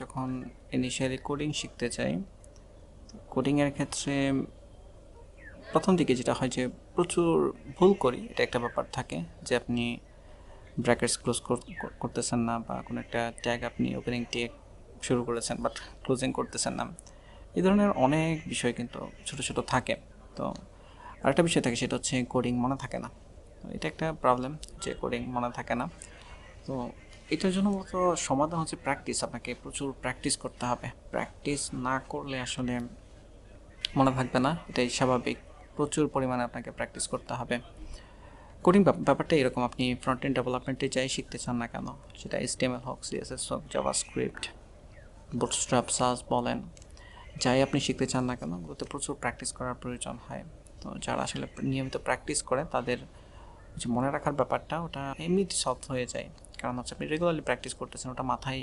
যখন initially coding শিখতে চাই কোডিংয়ের ক্ষেত্রে প্রথম দিকে যেটা হয় যে প্রচুর ভুল করি, এটা একটা ব্যাপার থাকে যে আপনি ব্র্যাকেটস ক্লোজ করতেছেন না বা কোনো একটা ট্যাগ আপনি ওপেনিং ট্যাগ শুরু করেছেন বাট ক্লোজিং করতেছেন না। এই ধরনের অনেক বিষয় কিন্তু ছোট ছোট থাকে। তো আরেকটা বিষয় থাকে সেটা হচ্ছে কোডিং মনে থাকে না। এটা একটা প্রবলেম যে কোডিং মনে থাকে না। তো এটার জন্য মূলত সমাধান হচ্ছে প্র্যাকটিস আপনাকে প্রচুর প্র্যাকটিস করতে হবে। প্র্যাকটিস না করলে আসলে মনে থাকবে না, এটাই স্বাভাবিক। প্রচুর পরিমাণে আপনাকে প্র্যাকটিস করতে হবে। কোডিং ব্যাপারটা এরকম, আপনি ফ্রন্ট এন্ড ডেভেলপমেন্টে যাই শিখতে চান না কেন, সেটা এসটিএমএল হোক সিএসএস হোক জাভা স্ক্রিপ্ট বুটস্ট্র্যাপ সাস বলেন, যাই আপনি শিখতে চান না কেন ওতে প্রচুর প্র্যাকটিস করার প্রয়োজন হয়। তো যারা আসলে নিয়মিত প্র্যাকটিস করে, তাদের যে মনে রাখার ব্যাপারটা, ওটা এমনিতে সলভ হয়ে যায়। কারণ হচ্ছে আপনি রেগুলারলি প্র্যাকটিস করতেছেন, ওটা মাথায়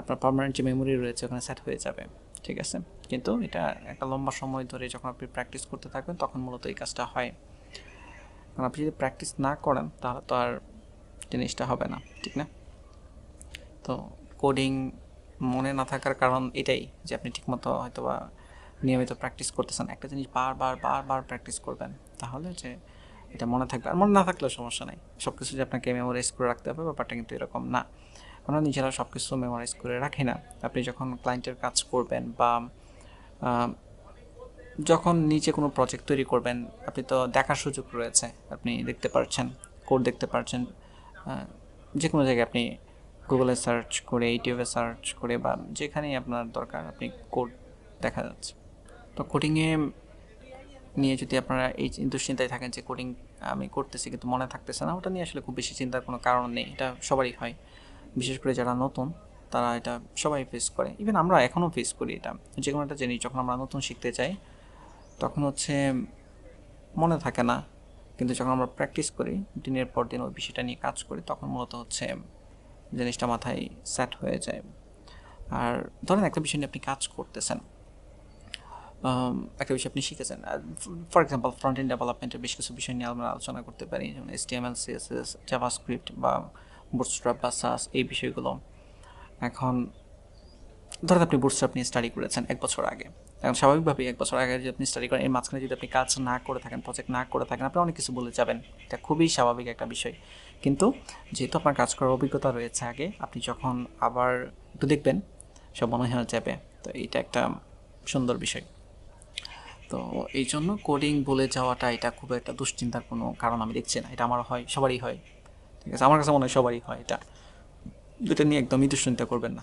আপনার পার্মানেন্ট যে মেমোরি রয়েছে ওখানে সেট হয়ে যাবে, ঠিক আছে? কিন্তু এটা একটা লম্বা সময় ধরে যখন আপনি প্র্যাকটিস করতে থাকবেন, তখন মূলত এই কাজটা হয়। কারণ আপনি যদি প্র্যাকটিস না করেন, তাহলে তো আর জিনিসটা হবে না, ঠিক না? তো কোডিং মনে না থাকার কারণ এটাই যে আপনি ঠিকমতো হয়তো বা নিয়মিত প্র্যাকটিস করতেছেন। একটা জিনিস বারবার বারবার প্র্যাকটিস করবেন, তাহলে যে এটা মনে থাকবে। আর মনে না থাকলেও সমস্যা নেই। সব কিছু যে আপনাকে মেমোরাইজ করে রাখতে হবে ব্যাপারটা কিন্তু এরকম না। আমরা নিজেরা সব কিছু মেমোরাইজ করে রাখি না। আপনি যখন ক্লায়েন্টের কাজ করবেন বা যখন নিচে কোনো প্রজেক্ট তৈরি করবেন, আপনি তো দেখার সুযোগ রয়েছে। আপনি দেখতে পারছেন কোড দেখতে পারছেন। যে কোনো জায়গায় আপনি গুগলে সার্চ করে ইউটিউবে সার্চ করে বা যেখানেই আপনার দরকার, আপনি কোড দেখা যাচ্ছে। তো কোডিংয়ে নিয়ে যদি আপনারা এই দুশ্চিন্তায় থাকেন যে কোডিং আমি করতেছি কিন্তু মনে থাকতেছে না, ওটা নিয়ে আসলে খুব বেশি চিন্তার কোনো কারণ নেই। এটা সবারই হয়। বিশেষ করে যারা নতুন, তারা এটা সবাই ফেস করে। ইভেন আমরা এখনও ফেস করি এটা। যে কোনো একটা জিনিস যখন আমরা নতুন শিখতে চাই তখন হচ্ছে মনে থাকে না। কিন্তু যখন আমরা প্র্যাকটিস করি, দিনের পর দিন ওই বিষয়টা নিয়ে কাজ করি, তখন মূলত হচ্ছে জিনিসটা মাথায় সেট হয়ে যায়। আর ধরেন একটা বিষয় নিয়ে আপনি কাজ করতেছেন। একটা বিষয় আপনি শিখেছেন। ফর এক্সাম্পল ফ্রন্ট এন্ড ডেভেলপমেন্টের বেশ কিছু বিষয় নিয়ে আমরা আলোচনা করতে পারি, যেমন এস টিএমএল সিএসএস জাভাস্ক্রিপ্ট বা বুটস্ট্র্যাপ বা সাস এই বিষয়গুলো। এখন, ধরেন আপনি বুটস্ট্র্যাপ নিয়ে স্টাডি করেছেন এক বছর আগে। এখন স্বাভাবিকভাবেই এক বছর আগে যদি আপনি স্টাডি করেন, এর মাঝখানে যদি আপনি কাজ না করে থাকেন প্রজেক্ট না করে থাকেন, আপনি অনেক কিছু বলে যাবেন। এটা খুবই স্বাভাবিক একটা বিষয়। কিন্তু যেহেতু আপনার কাজ করার অভিজ্ঞতা রয়েছে আগে, আপনি যখন আবার, একটু দেখবেন, সব মনে হয়ে যাবে। তো এটা একটা সুন্দর বিষয়। তো এই জন্য কোডিং বলে যাওয়াটা এটা খুব একটা দুশ্চিন্তার কোনো কারণ আমি দেখছি না। এটা আমার হয়, সবারই হয়। ঠিক আছে? আমার কাছে মনে হয় সবারই হয় এটা। এটা নিয়ে একদমই দুশ্চিন্তা করবেন না।